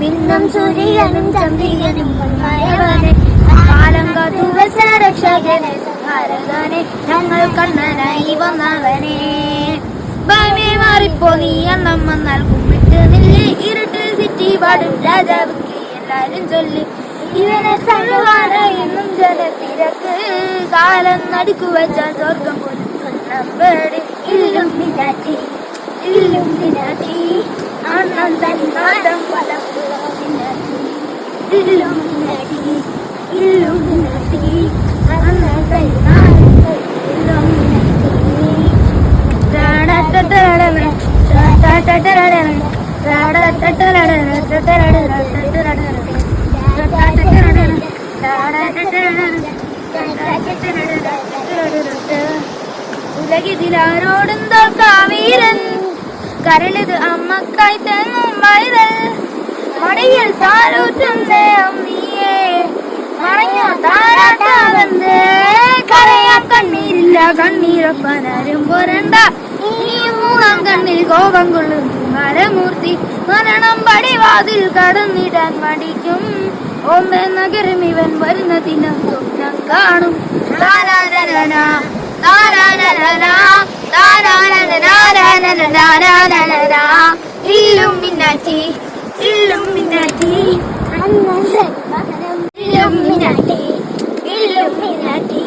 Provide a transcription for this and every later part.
മിന്നും സൂര്യനും ചന്ദ്രികനും പൊന്മായവനെ കാലം കാത്തു രക്ഷകനെ സംഹാരകനെ ഞങ്ങൾ കണ്ണനായി വന്നവനെ. ഭയമേ മാറിപ്പോ നീ അന്നം വന്നാൽ കുമ്പിട്ട് നില്ല് സിറ്റി പാടും രാജാവുക്ക് എല്ലാരും ചൊല്ലി. ഇവനെ തള്ളുവാണ് എന്നും ജലത്തിരക്ക് കാലം നടുക്കു വെച്ച സ്വർഗം പോലും നമ്പേടി ഇല്ലും മിനാറ്റി ഇല്ലും മിനാറ്റി അണ്ണം തന്നാടം പലപ്പുഴ മിനാറ്റി ഇല്ലും മിനാറ്റി ഇല്ലും മിനാറ്റി അണ്ണം തന്നാടം ഇല്ലും മിനാറ്റി ഉലകിതിലാരോടും തോക്കാവീരൻ കരളിത് അമ്മക്കായി തന്നും വയതൽ മടിയിൽ താരൂറ്റുന്നേ അമ്മീയേ മറഞ്ഞോ താരാട്ടാവെന്ന് കരയാൻ കണ്ണീരില്ല കണ്ണീരപ്പനാരും പോരണ്ട. ഈ മൂന്നാം കണ്ണിൽ കോപം കൊള്ളും മരമൂർത്തി മരണം പടിവാതിൽ കടന്നിടാൻ മടിക്കും. ഓമ്പെ നഗരം ഇവൻ വരുന്ന ദിനം സ്വപ്നം കാണും. താരാനന താരാനന താരാനന ഇല്ലും മിന്നാറ്റി ഇല്ലും മിന്നാറ്റി ഇല്ലും മിന്നാറ്റി ഇല്ലും മിന്നാറ്റി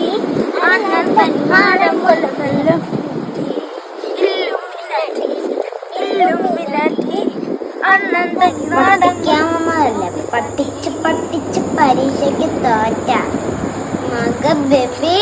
അണ്ണൻ തന്മാടം കൊല്ലമല്ലോ ഇല്ലും മിന്നാറ്റി ഇല്ലും മിന്നാറ്റി അണ്ണൻ തന്മാടം പഠിക്കാമല്ല പഠിച്ച് പഠിച്ച് പരീക്ഷയ്ക്ക് തോറ്റ. മക ബേബി.